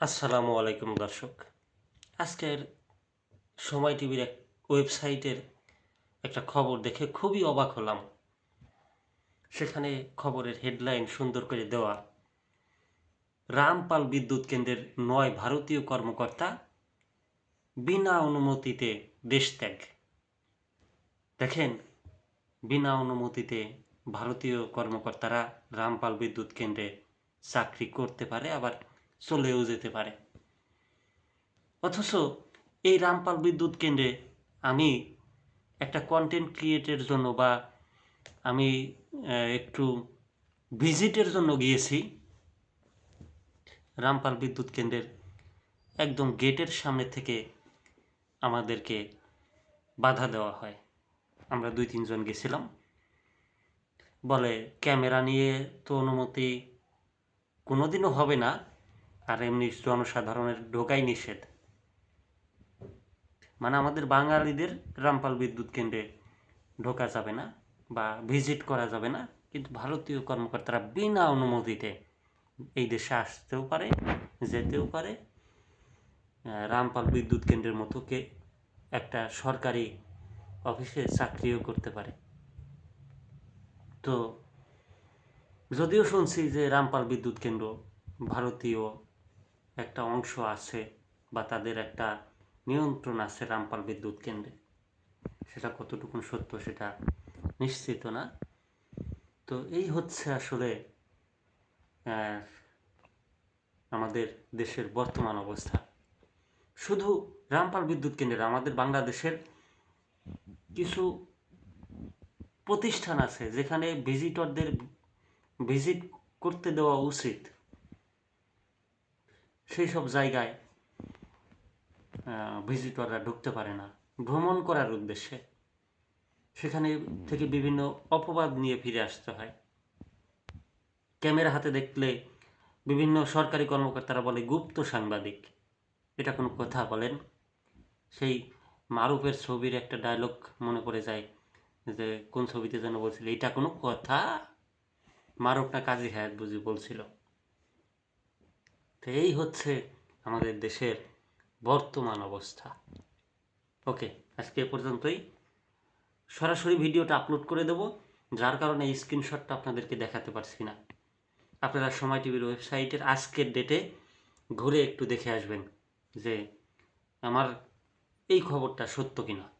আসসালামু আলাইকুম দর্শক। আজকের সময় টিভির এক ওয়েবসাইটের একটা খবর দেখে খুবই অবাক হলাম। সেখানে খবরের হেডলাইন সুন্দর করে দেওয়া, রামপাল বিদ্যুৎ কেন্দ্রের নয় ভারতীয় কর্মকর্তা বিনা অনুমতিতে দেশ ত্যাগ দেখেন, বিনা অনুমতিতে ভারতীয় কর্মকর্তারা রামপাল বিদ্যুৎ কেন্দ্রে চাকরি করতে পারে, আবার চলেও যেতে পারে। অথচ এই রামপাল বিদ্যুৎ কেন্দ্রে আমি একটা কন্টেন্ট ক্রিয়েটের জন্য বা আমি একটু ভিজিটের জন্য গিয়েছি রামপাল বিদ্যুৎ কেন্দ্রের একদম গেটের সামনে থেকে আমাদেরকে বাধা দেওয়া হয়। আমরা দুই তিনজন গেছিলাম। বলে, ক্যামেরা নিয়ে তো অনুমতি কোনোদিনও হবে না। আর এমনি জনসাধারণের ঢোকাই নিষেধ। মানে আমাদের বাঙালিদের রামপাল বিদ্যুৎ কেন্দ্রে ঢোকা যাবে না বা ভিজিট করা যাবে না, কিন্তু ভারতীয় কর্মকর্তারা বিনা অনুমতিতে এই দেশে আসতেও পারে, যেতেও পারে। রামপাল বিদ্যুৎ কেন্দ্রের মতো কে একটা সরকারি অফিসে চাকরিও করতে পারে। তো যদিও শুনছি যে রামপাল বিদ্যুৎ কেন্দ্র ভারতীয় একটা অংশ আছে বা তাদের একটা নিয়ন্ত্রণ আছে রামপাল বিদ্যুৎ কেন্দ্রে। সেটা কতটুকু সত্য সেটা নিশ্চিত না। তো এই হচ্ছে আসলে আমাদের দেশের বর্তমান অবস্থা। শুধু রামপাল বিদ্যুৎ কেন্দ্রের আমাদের বাংলাদেশের কিছু প্রতিষ্ঠান আছে যেখানে ভিজিটরদের ভিজিট করতে দেওয়া উচিত। সেই সব জায়গায় ভিজিটররা ঢুকতে পারে না। ভ্রমণ করার উদ্দেশ্যে। সেখানে থেকে বিভিন্ন অপবাদ নিয়ে ফিরে আসতে হয়। ক্যামেরা হাতে দেখলে বিভিন্ন সরকারি কর্মকর্তারা বলে, গুপ্ত সাংবাদিক। এটা কোনো কথা বলেন। সেই মারুফের ছবির একটা ডায়লগ মনে পড়ে যায় যে, কোন ছবিতে যেন বলছিল, এটা কোনো কথা? মারুফ না কাজী হায়াত বুঝি বলছিল। তো এই হচ্ছে আমাদের দেশের বর্তমান অবস্থা। ওকে, আজকে এ পর্যন্তই। সরাসরি ভিডিওটা আপলোড করে দেব, যার কারণে এই স্ক্রিনশটটা আপনাদেরকে দেখাতে পারছি না। আপনারা সময় টিভির ওয়েবসাইটের আজকের ডেটে ঘুরে একটু দেখে আসবেন যে আমার এই খবরটা সত্য কিনা।